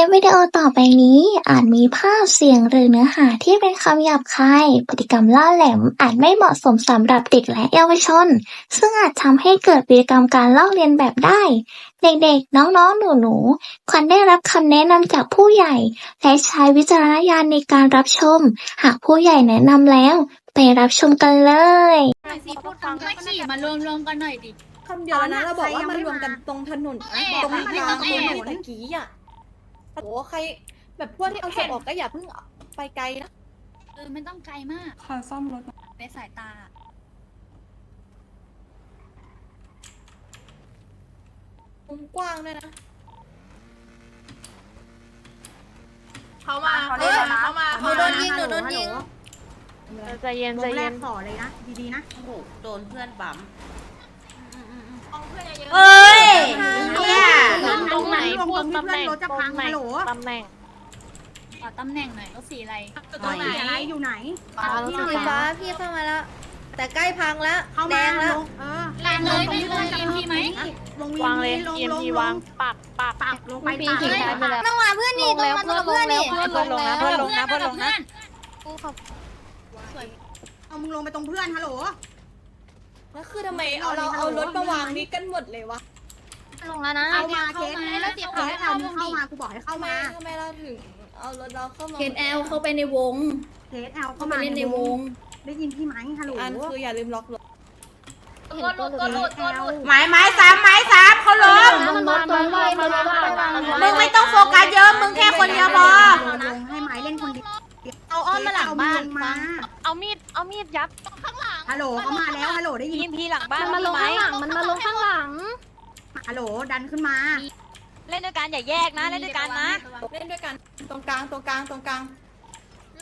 ลิปวิดีโอต่อไปนี้ อาจมีภาพเสียงหรือเนื้อหาที่เป็นคำหยาบคาย พฤติกรรมล่าแหลมอาจไม่เหมาะสมสำหรับเด็กและเยาวชน ซึ่งอาจทำให้เกิดพฤติกรรมการลอกเลียนแบบได้ เด็กๆ น้องๆ หนูๆ ควรได้รับคำแนะนำจากผู้ใหญ่ และใช้วิจารณญาณในการรับชม หากผู้ใหญ่แนะนำแล้ว ไปรับชมกันเลยหน่อยสิพูดคำไม่ขี่มารวมรวมๆกันหน่อยดิคำเดียวแล้วนะเราบอกว่ามันรวมกันตรงถนนแอบตรงไม่กลาต้องงถแอบนนตะกี้อะ โอ้โหใคร แบบพวกที่เอาศพออกก็อย่าเพิ่งไปไกลนะเออไม่ต้องไกลมากขอซ่อมรถในสายตา มุมกว้างด้วยนะ เขามาเขาเขาเล่นแล้วนะ เขามาหนูโดนยิงหนูโดนยิง ใจเย็นใจเย็นขอเลยนะ ดีๆนะ โอ้โหโดนเพื่อนปั๊ม เอ้ยเนี่ยตรงไหนลงพูตดรงที่ตำแหเพื่อนน่งรถจะพังตำแหน่ฮัลโหลตำแหน่งขอตำแหน่งหน่อยรถสีอะไรตรงไหนอะไรอยู่ไหนพี่สีฟ้าพี่เข้ามาแล้ว แต่ใกล้พังแล้วเข้าแดมางแล้วลงเออแรงเลยไม่เลยเอ็มพีไหมลงวีวางเลยลงเอ็มลงพีลวางงปักปักปักลงไปปีปักหินไปแล้วต้องมาเพื่อนนี่ต้องมาตัวเพื่อนนี่เพื่อนลงนะเพื่อนลงนะเพื่อนลงนะเอามึงลงไปตรงเพื่อนฮัลโหล แล้วคือทำไมเอาเราเอารถมาวางนี้กันหมดเลยวะลงแล้วนะ เข้ามาเคเข้าสมาแล้วเสียบเคขาสเอามึงเข้ามากูบอกให้เข้าทำไมมาทำไมเราถึงเอารถเราเข้ามาเคสแอลเข้าไปในวงเคสเอาเข้าเข้าไปมาเล่นในวง ได้ยินพี่ไหมฮัลโหลอันคืออย่าลืมล็อกรถตัวหลุดตัวหลุดตัวหลุดไม้ไม้สามไม้สามเขาล้มมันมาตรงไหนมันมาตรงไหนมึงไม่ต้องโฟกัสเยอะมึงแค่คนเดียวพอลงให้ไม้เล่นคนเดียวเอาอ้อมมาหลังบ้านเอมึงลงมา เอามีด เอามีดยัดฮัลโหลเขามาแล้วฮัลโหลได้ยินยิมพีหลังบ้านมันมาลงข้างหลัง มันมาลงข้างหลัง ฮัลโหลดันขึ้นมา เล่นด้วยกันอย่าแยกนะ เล่นด้วยกันนะ เล่นด้วยกัน ตรงกลางตรงกลางตรงกลาง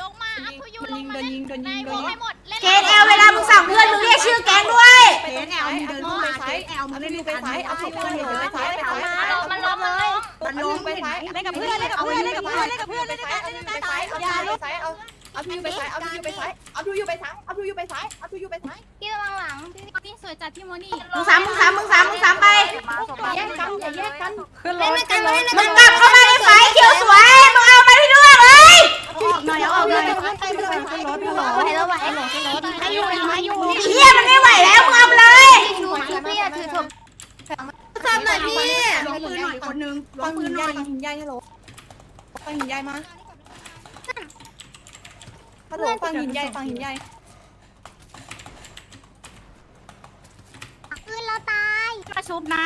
ลงมาอัพยูโดนลยิงงมาโดนยิงโดนยิงโดนยิให้งหมดเล่นเคสเอลเวลามึงสั่งเพื่อนมึงเรียกชื่อแก๊งด้วยเคสแอลมึงเดินเข้ามาเคสแอลมึงเล่นด้วยกันเอาที่เพื่อนเห็นไปซ้ายไปซ้ายมันล้มมันล้มมันลงไปซ้ายเล่นกับเพื่อนเล่นกับเพื่อนเล่นกับเพื่อนเล่นกับเพื่อนเล่นด้วยกันเล่นด้วยไปกันซ้ายเอาทูยูไปซ้ายเอา เอาทูยูไปซ้ายเอาทูยูไปซ้ายเอาทูยูไปซ้ายเอาทูยูไปซ้ายเอาทูยูไปซ้ายพี่ระวังหลังพี่สวยจัดพี่โมนี่มึงสามมึงสามมึงสามมึงสามไปแยกกันอย่าแยกกันเล่นด้วยกันเล่นด้วยมึกังนกลับเข้ามาในไฟเขียวสวยมึงเอามาที่ด้วยเลยออกหน่อยออกหน่อยขึ้นรถขึ้นรถขึ้นรถไหวแล้วไหวหลงขึ้นรถให้อยู่ให้อยู่เชี่ยมันไม่ไหวแล้วมึงเอามาเลยหนูพี่อะถือถมทำหน่อยพี่ลงปืนหน่อยคนนึงลฟังงปืหินนหใหน่ญ่อยฟังหินใหญ่ฮัลโหลฟังหินใหญ่มาฮัลโหลฟังหิ นใหญ่ฟังหินใหญ่ปืนเราตายมาชุบนะ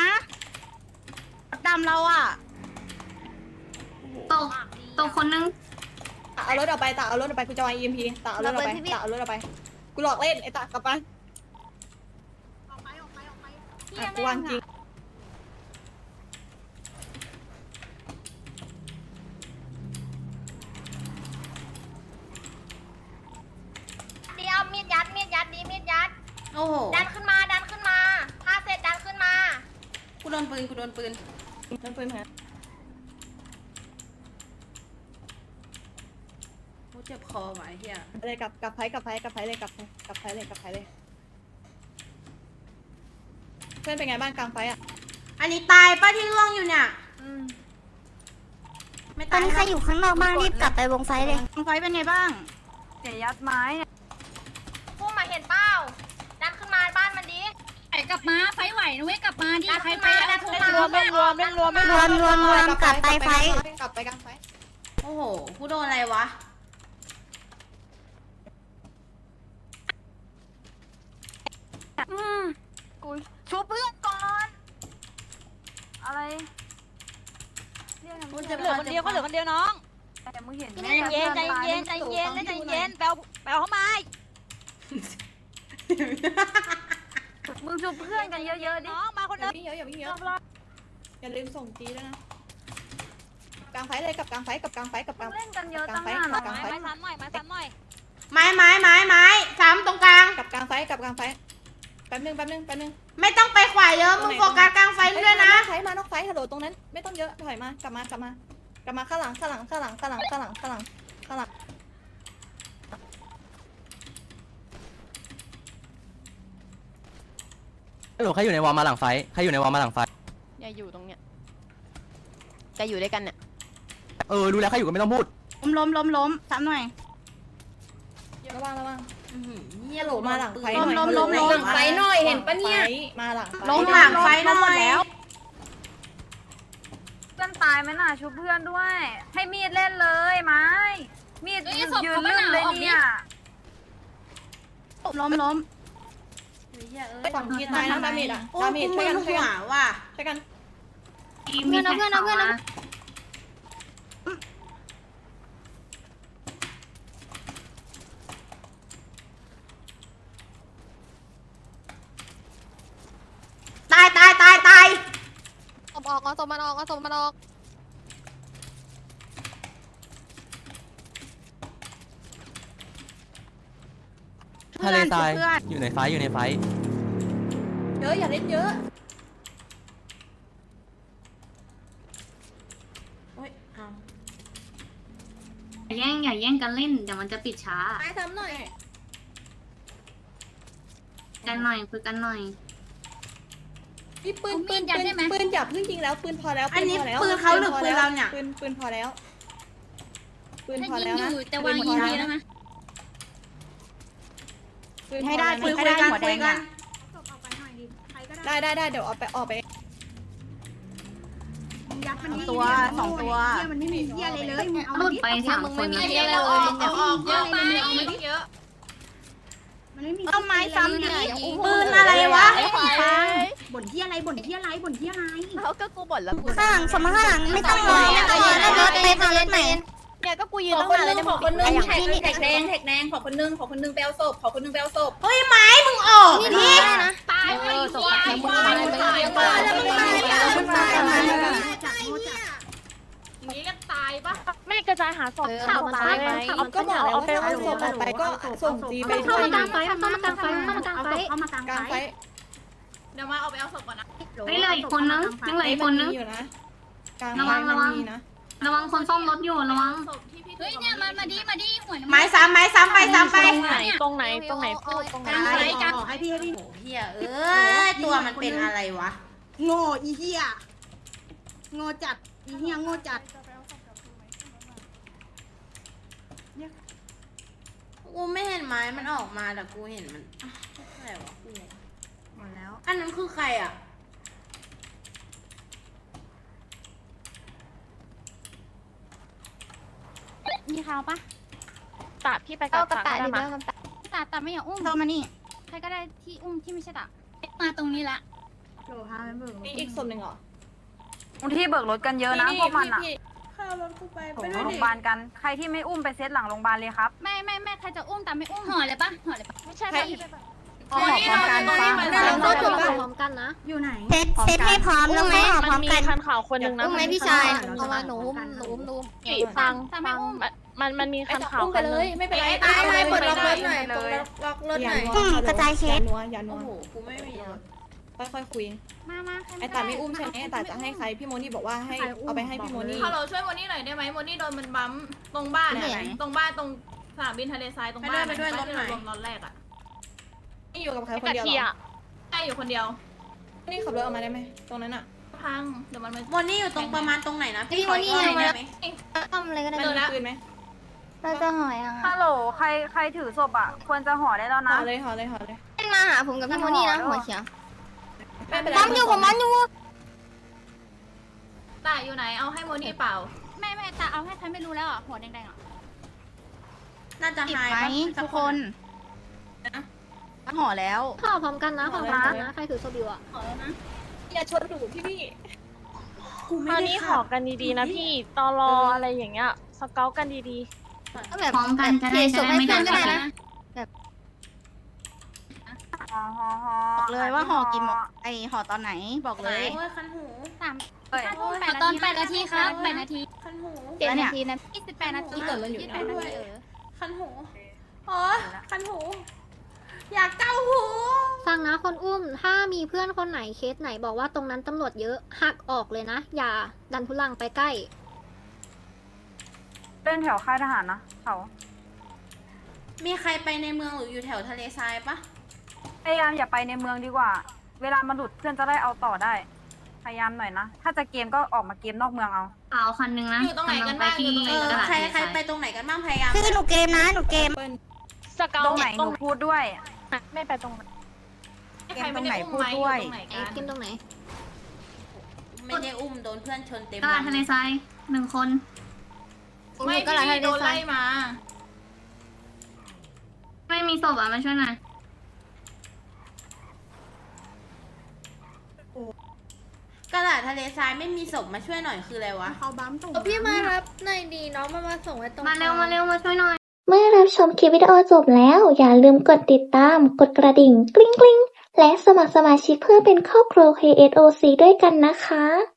ดำเราอะตกตกคนนึงเอารถออกไปตาเอารถออกไปกูจะวาง EMP ตาเอารถออกไปตาเอารถออกไปกูหลอกเล่นไอ้ตากลับไปกูวางจริง เดียวมีดยัดมีดยัดดีมีดยัด โอ้โห ดันขึ้นมาดันขึ้นมาถ้าเสร็จดันขึ้นมา กูโด นปืนกูโดนปืนนั่นปืนฮะกูเจ็บคอว่ะไอ้เหี้ยเลยกับกับไพ่กับไพ่กับไพ่เลยกับกับไพ่เลยกับไพ่เลย เพื่อนเป็นไงบ้างกลางไฟอะอันนี้ตายป้าที่ร่วงอยู่เนี่ยไม่ตอตานยนี้ใครอยู่ข้างนอกบ้างรีบกลับไปวงไฟเลยไฟเป็นไงบ้าง เสียยัดไม้เนี่ย พุ่งมาเห็นเป้าดันขึ้นมาบ้านมันดีไอ้กลับมาไฟไหวนะเว้ยกลับมา ดิใครไปดันขึ้นเล่นมารวมเล่นรวมเล่นรวมเล่นรวมรวมรวมกลับไปไฟกลับไปกลางไฟโอ้โหกูโดนอะไรวะ กูชูเพื่อนก่อน อะไรกูเจ็บเหลือคนเดียวก็เหลือคนเดียวน้องแต่มึงเห็นใจเย็นใจเย็นใจเย็นใจเย็นแปลแปลเข้ามามึงชุบเพื่อนกันเยอะๆดิน้องมา คนอย่าเดียววิ่งเยอะอย่าวิ่งเยอะอย่าลืมส่งจีด้วยนะกลางไฟเลยกับกลางไฟกับกลางไฟกับกลาง เล่นกันเยอะกลาตั้งงไฟนานกับกลางไฟไม้ซ้ำหน่อยไม้ซ้ำหน่อยไม้ไม้ไม้ไม้ซ้ำตรงกลาง กับกลางไฟกับกลางไฟแป๊บนึงแป๊บนึงแป๊บนึงไม่ต้องไปขวาเยอะมึงโฟกัสกลางไฟด้วยนะ ไฟมานอกไฟฮัลโหลตรงนั้น ไม่ต้องเยอะถอยมากลับมากลับมากลับมาข้างหลังข้างหลังข้างหลังข้างหลังข้างหลังข้างหลังข้างหลัง ฮัลโหลใครอยู่ในวอลมาหลังไฟใครอยู่ในวอลมาหลังไฟอย่าอยู่ตรงเนี้ยจะอยู่ด้วยกันเนี่ยเอเออรู้แล้วใครอยู่ก็ไม่ต้องพูด ล้มล้มล้มล้มซ้ำหน่อย ระวังระวังอื้อหือฮัลโหลมาหลังไฟปืนหน่อยล้มล้มล้ม หลังไฟหน่อยเห็นปะเนี่ย มาหลังไฟล้มหลังไฟหน่อย เพื่อนตายไหมน่ะชุบเพื่อนด้วย ให้มีดเล่นเลยไม้ มีดเอ้ยยืนศพยืนเขาไม่ลื่นเลยหนาวออกดิเนี่ยล้มล้มเฮ้ยเอ้ย ฝั่งที่ตายนะดาเมจอะโอ้ดาเมจกูช่วยมึกันนช่วยหัวกันว่ะช่วยกันเพื่อนเอาเพื่อนเอาเพื่อนเอาตายตายตายตายสมออกเอาสมมันออกเอาสมมันออก ทะเลทรายอยู่ในไฟอยู่ในไฟเยอะอย่าเล่นเยอะโอ้ยเอาอย่าแย่งอย่าแย่งกันเล่นเดี๋ยวมันจะปิดช้าไปทำหน่อยกันหน่อยคุยกันหน่อย นี่ปืนปืนปืนปืนอย่าเพิ่งยิงแล้วปืนพอแล้วอันนี้พแล้วปืนเขาหรือปืนเราเนี่ย ปืนปืนพอแล้ว ปืนถ้าพอยิแล้งวอนะยู่แต่วางยิงดีแล้วนะ ปืนพอให้ได้แล้วนะคุยคุยกันคุยกันได้ได้ได้เดี๋ยวเอาไปออกไปตัวสองตัวหลุดไปสามคนนะเยอะเลยเยอะไปเยอะเอาไม้ซ้ำดิปืนอะไรวะบ่นที่อะไรบ่นที่อะไรบ่นที่อะไรเขาก็กูบ่นแล้วกูข้างหลังสมข้างหลังไม่ต้องรอไม่ต้องรอแล้วรถไปมารถไป เนี่ยก็กูยืนขอตั้งคนนานนึแล้วงเนี่ยขอคนนึงอย่างแท็กที่นี่แท็กแดงแท็กแดงขอคนนึงขอคนนึงแปลศพขอคนนึงแปลศพเฮ้ยไม้มึงออกดิตายไปควายควายควายควายแล้วมึงตายแล้วมึงตายนี้ก็ตายปะไม่กระจายหาศพข่าวตายไหมก็บอกแล้วว่าถ้าส่งออกไปก็ส่งจีไปเข้ามากลางไฟเข้ามากลางไฟเข้ามากลางไฟเข้ามากลางกลางไฟไฟเดี๋ยวมาเอาไปเอาศพก่อนนะเฮ้ยเหลืออีกคนนึงยังเหลืออีกคนนึงมีอยู่นะกลางระไฟวังมัระวันงมีนะ ระวังคนซ่อมรถอยู่ระวังเฮ้ยเนี่ยมามาดิมาดิหัวไม้ซ้ำไม้ซ้ำไปซ้ำไปตรงไหนตรงไหนตรงไหนพูดตรงไหนกลางไฟกลางให้พี่ให้พี่โอ้เฮียเอ้ยตัวมันเป็นอะไรวะ โง่อีเหี้ยโง่จัดอีเหี้ยโง่จัดกูไม่เห็นไม้มันออกมาแต่กูเห็นมันอะอะไรวะกูงงหมดแล้ว อันนั้นคือใครอะ มีข่าวปะตาพี่ไปกับตาได้ไหมตาตาไม่อยากอุ้มเรามานี่ใครก็ได้ที่อุ้มที่ไม่ใช่ตามาตรงนี้ละโหลพาไปเบิกมีอีกศพหนึ่งเหรอที่เบิกรถกันเยอะนะพวกมันอะข้าวรถกูไปโถไปโรด้วยงดิพยาบาลกัน ใครที่ไม่อุ้มไปเซตหลังโรงพยาบาลเลยครับ ไม่ไม่ไม่ใครจะอุ้มตาไม่อุ้มห่อเลยปะห่อเลยปะไม่ใช่ใคร ขอพร้อมกันป้ารถอยู่พร้อมกันนะ อยู่ไหน เซตเซตให้พร้อมแล้วก็ห่อพร้อมกันคันขาวคนหนึ่งนะอุ้มไหมพี่ชายเอามาหนูหนูหนูฟังฟังมันมันมีคันขาวอุ้มไปเลย ไม่เป็นไรตายเลยปลดล็อกรถหน่อยเลยล็อกรถหน่อยอืมกระจายเคสอย่านัวอย่านัโอ้วโหกูไม่มีรถค่อยๆคุยมามาไอ้ตาไม่อุ้มใช่ไหมไอ้ตาจะให้ใครพี่โมนี่บอกว่าให้เอาไปให้พี่โมนี่ฮัลโหลช่วยโมนี่หน่อยได้ไหมโมนี่โดนมันบัมป์ตรงบ้านอะตรงบ้านตรงสนามบินทะเลทรายตรงบ้านไปด้วยไปด้วยบ้านที่รถหน่อยเราลงตอนแรกอะ นี่อยู่กับใครคนกะเดียวทิเหรออะได้อยู่คนเดียว นี่ขับรถออกมาได้ไหมตรงนั้นอะพัง เดี๋ยวมันมาโมนี่อยู่ตรงประมาณตรงไหนนะพี่ขออีกรอบหโมนี่ได้ไหมทำอะไรก็ได้ไม่มีปืนไหมเราจะห่อยังฮัลโหล ใครใครถือศพอะ ควรจะห่อได้แล้วห่นะอเลยห่อเลยห่อเลยมาหาผมกับพี่โมนี่นะหัวเขียวไม่เป็นไรมันอยู่ผมมันอยู่ตาอยู่ไหน เอาให้โมนี่เปล่าแม่แม่ตาเอาให้ใครไม่รู้แล้วอะหัวแดงๆอะ น่าจะหายปะสักคน ห่อแล้ว ห่อพร้อมกันนะห่อพร้อมกันนะใครถือโซบิวอะห่อแล้วนะอย่าชนหนูพี่พี่ตอนนี้ขอกันดีๆนะพี่ตอรออะไรอย่างเงี้ยสเกลกันดีก็แบบพร้อมกันจะได้ส่งให้เพื่อนก็ได้นะๆห่อห่อห่อบอกเลยว่าห่อกี่หมกไอห่อตอนไหนบอกเลย โอ้ยคันหูสามเอ้ยห่อตอนแปดนาทีครับแปดนาทีคันหู เจ็ดนาทีนะยี่สิบแปดนาทีเกิดมันอยู่แปดนาทีเออคันหูโอ้ยคันหู อยากเกาหูฟังนะคนอุ้ม ถ้ามีเพื่อนคนไหนเคสไหนบอกว่าตรงนั้นตำรวจเยอะหักออกเลยนะ อย่าดันทุลังไปใกล้เล่นแถวค่ายทหารนะเขามีใครไปในเมืองหรืออยู่แถวทะเลทรายปะพยายามอย่าไปในเมืองดีกว่า เวลามันหลุดเพื่อนจะได้เอาต่อได้ พยายามหน่อยนะ ถ้าจะเกมก็ออกมาเกมนอกเมืองเอาขาวคันหนึ่งนะอยู่ตรงไหนกันำลับ้างไปที่อยู่ตรงไหนเออตลาดใครทะเลใครทรายไปตรงไหนกันบ้างพยายามคือหนูเกมนะหนูเกมสเกาตรงไหนหนูพูดด้วย ไม่ไปตรงนั้นใครไม่ได้อุ้มไหมอยู่ตรงไหนไอ้กันกิมตรงไหนไม่ได้อุ้มโดนเพื่อนชนเต็มตลาดทะเลทรายหนึ่งคนไม่พี่โดนไล่มา ไม่มีศพอะมาช่วยหน่อยกระดาษทะเลทรายไม่มีศพมาช่วยหน่อยคืออะไรวะเขาบัมตรงพี่มารับหน่อยดีน้องมามาส่งไว้ตรงมาเร็วมาเร็วมาช่วยหน่อย เมื่อรับชมคลิปวิดีโอจบแล้ว อย่าลืมกดติดตาม กดกระดิ่ง กริ๊งกริ๊งและสมัครสมาชิกเพื่อเป็นครอบครัว KSOC ด้วยกันนะคะ